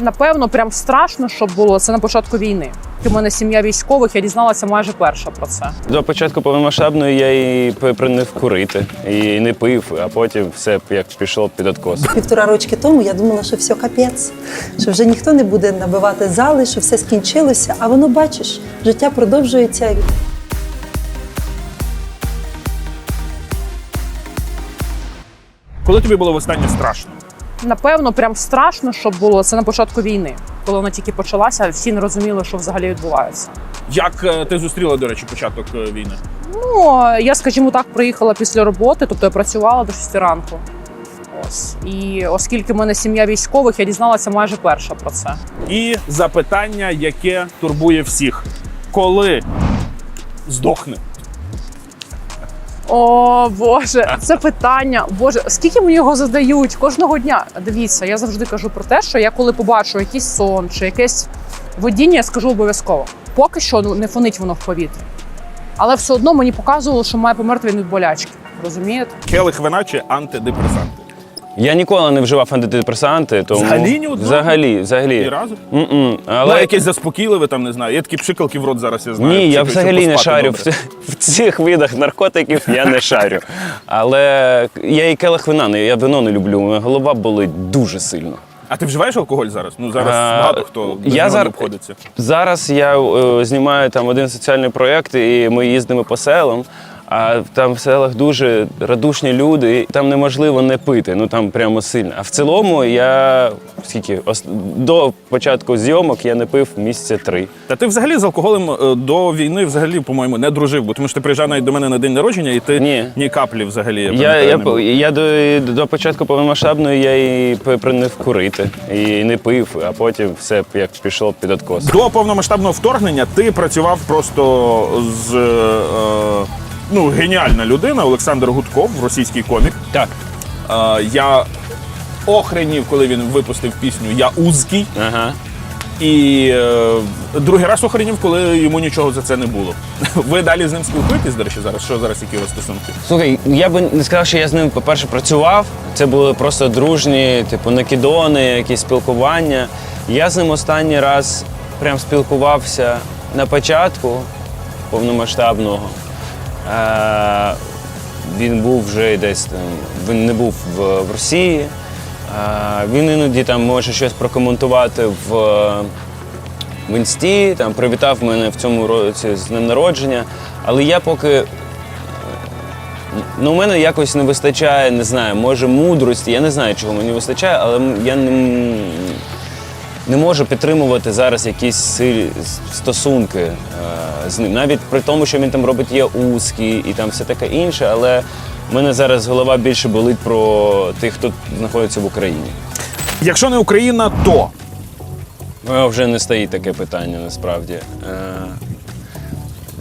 Напевно, прям страшно, щоб було це на початку війни. У мене сім'я військових, я дізналася майже перша про це. До початку повномасштабної я і припинив курити, і не пив, а потім все як пішло під откос. Півтора рочки тому я думала, що все капець, що вже ніхто не буде набивати зали, що все скінчилося. А воно бачиш, життя продовжується. Коли тобі було востаннє страшно? Напевно, прям страшно, щоб було це на початку війни. Коли вона тільки почалася, всі не розуміли, що взагалі відбувається. Як е, ти зустріла, до речі, початок е, війни? Ну, я, скажімо так, приїхала після роботи, тобто я працювала до 6 ранку. Ось. І оскільки в мене сім'я військових, я дізналася майже перша про це. І запитання, яке турбує всіх: коли здохне? О Боже, це питання. Боже, скільки мені його задають кожного дня? Дивіться, я завжди кажу про те, що я коли побачу якийсь сон чи якесь водіння, я скажу обов'язково. Поки що не фонить воно в повітрі. Але все одно мені показувало, що має померти від болячки. Розумієте? Келих вина чи антидепресанти? Я ніколи не вживав антидепресанти, тому Взагалі ні одного? взагалі, взагалі. Ні разу? М-м. Але Але якесь заспокійливе, там не знаю. Є такі пшикалки в рот зараз, я знаю. ні, я Пшикають, щоб взагалі не поспати шарю в, добре. в цих видах наркотиків. Я не шарю. Але я і келих вина, не- я вино не люблю. Голова болить дуже сильно. А ти вживаєш алкоголь зараз? Ну зараз А, багато хто без я нього не обходиться. Зараз я е, знімаю там один соціальний проєкт, і ми їздимо по селам. А там в селах дуже радушні люди, і там неможливо не пити, ну там прямо сильно. А в цілому я скільки до початку зйомок я не пив місяця три. Та ти взагалі з алкоголем е, до війни взагалі, по-моєму, не дружив, бо тому що ти приїжджав навіть до мене на день народження, і ти Ні. ні каплі взагалі. Я, Я, пам'ятаю, я, я до, до початку повномасштабної я і припинив курити, і не пив, а потім все як пішло під откос. До повномасштабного вторгнення ти працював просто з е, ну, геніальна людина Олександр Гудков, російський комік. Так. Е, я охренів, коли він випустив пісню Я узкий. Ага. І е, другий раз охренів, коли йому нічого за це не було. Ви далі з ним спілкуєтесь, до речі, зараз? Що зараз які у вас стосунки? Слухай, я би не сказав, що я з ним, по-перше, працював. Це були просто дружні, типу, накидони, якісь спілкування. Я з ним останній раз прям спілкувався на початку повномасштабного. Е, він був вже десь там, він не був в, в Росії. Е, він іноді там може щось прокоментувати в, в інсті, там привітав мене в цьому році з днем народження. Але я поки Ну, у мене якось не вистачає, не знаю, може мудрості. Я не знаю, чого мені вистачає, але я не, не можу підтримувати зараз якісь силі, стосунки е, з ним. Навіть при тому, що він там робить є узкі і там все таке інше, але в мене зараз голова більше болить про тих, хто знаходиться в Україні. Якщо не Україна, то Ну, Вже не стоїть таке питання насправді. Е,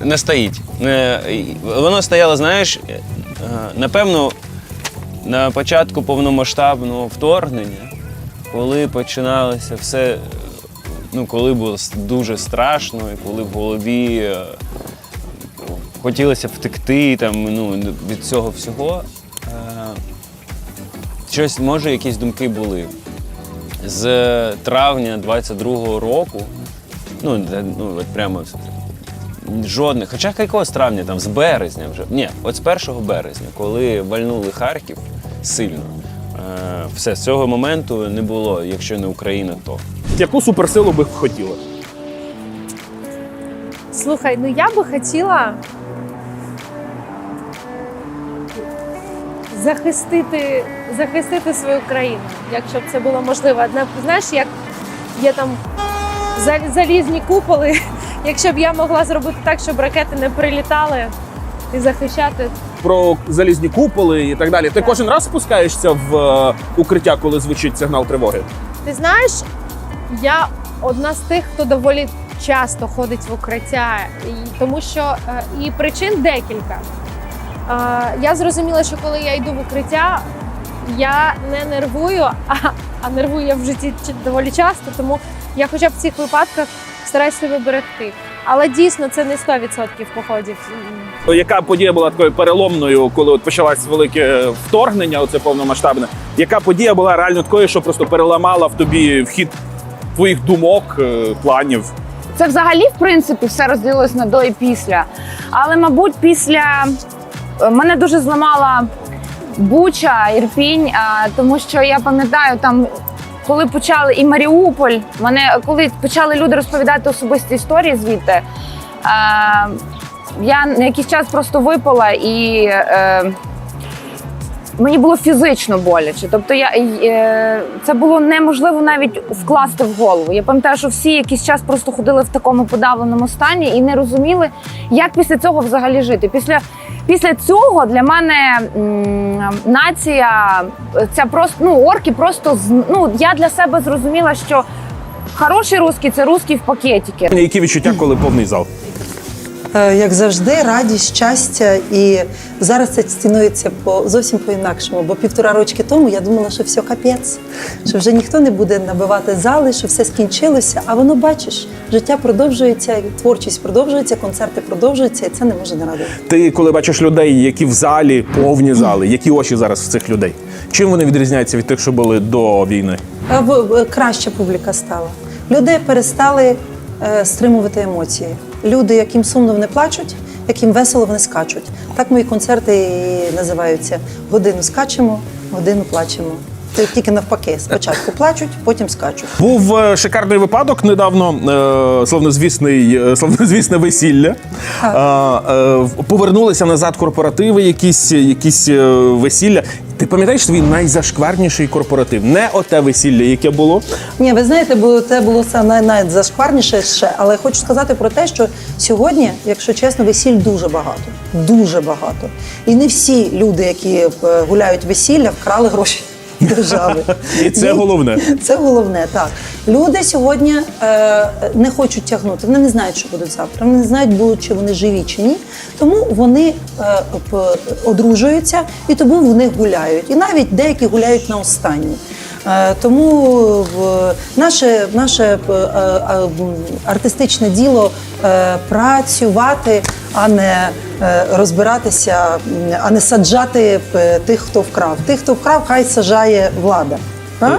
Не стоїть. Не, воно стояло, знаєш, е, напевно, на початку повномасштабного вторгнення, коли починалося все, ну, коли було дуже страшно, і коли в голові е, хотілося втекти там, ну, від цього всього. е, Щось, може, якісь думки були з травня 22-го року, ну, ну от прямо жодних, хоча якого з травня, там, з березня вже. Ні, от з 1 березня, коли вальнули Харків сильно, все, з цього моменту не було, якщо не Україна, то. яку суперсилу би хотіла? Слухай, ну я би хотіла захистити, захистити свою країну, якщо б це було можливо. На- Знаєш, як є там залізні куполи. Якщо б я могла зробити так, щоб ракети не прилітали і захищати. Про залізні куполи і так далі. Ти кожен раз спускаєшся в е, укриття, коли звучить сигнал тривоги? Ти знаєш, я одна з тих, хто доволі часто ходить в укриття, і, тому що е, і причин декілька. Е, я зрозуміла, що коли я йду в укриття, я не нервую, а, а нервую я в житті доволі часто, тому я хоча б в цих випадках стараюся себе берегти. Але дійсно це не 100% походів. Яка подія була такою переломною, коли от почалось велике вторгнення, оце повномасштабне? Яка подія була реально такою, що просто переламала в тобі вхід твоїх думок, е, планів? Це взагалі, в принципі, все розділилось на до і після. Але, мабуть, після е, мене дуже зламала Буча, Ірпінь, а, тому що я пам'ятаю там. Коли почали і Маріуполь, мене коли почали люди розповідати особисті історії звідти, е, я на якийсь час просто випала і е, мені було фізично боляче. Тобто я е, це було неможливо навіть вкласти в голову. Я пам'ятаю, що всі якийсь час просто ходили в такому подавленому стані і не розуміли, як після цього взагалі жити. Після, після цього для мене нація, ця просто ну орки просто ну я для себе зрозуміла, що хороший русський це русський в пакетики. Які відчуття, коли повний зал? Е, Як завжди, радість, щастя, і зараз це цінується по зовсім по-інакшому. Бо півтора рочки тому я думала, що все капець, що вже ніхто не буде набивати зали, що все скінчилося. А воно бачиш, життя продовжується, творчість продовжується, концерти продовжуються, і це не може не радувати. Ти коли бачиш людей, які в залі, повні зали, які очі зараз в цих людей? Чим вони відрізняються від тих, що були до війни? В- краща публіка стала. Люди перестали е, стримувати емоції. Люди, яким сумно, вони плачуть, яким весело, вони скачуть. Так мої концерти і називаються. Годину скачемо, годину плачемо. Це тільки навпаки. Спочатку плачуть, потім скачуть. Був е, шикарний випадок недавно. Е, е, словнозвісне весілля. Е, е, повернулися назад корпоративи, якісь, якісь е, весілля. Ти пам'ятаєш свій найзашкварніший корпоратив? Не оте весілля, яке було. Ні, ви знаєте, бо це було все найзашкварніше ще. Але хочу сказати про те, що сьогодні, якщо чесно, весіль дуже багато. Дуже багато. І не всі люди, які е, гуляють весілля, вкрали гроші держави. І це головне. Це головне, так. Люди сьогодні е, не хочуть тягнути, вони не знають, що будуть завтра. Вони не знають, будуть чи вони живі чи ні. Тому вони е, одружуються і тому вони гуляють. І навіть деякі гуляють на останній. Е, Тому наше, наше е, е, артистичне діло працювати, а не розбиратися, а не саджати тих, хто вкрав. Тих, хто вкрав, хай сажає влада. А?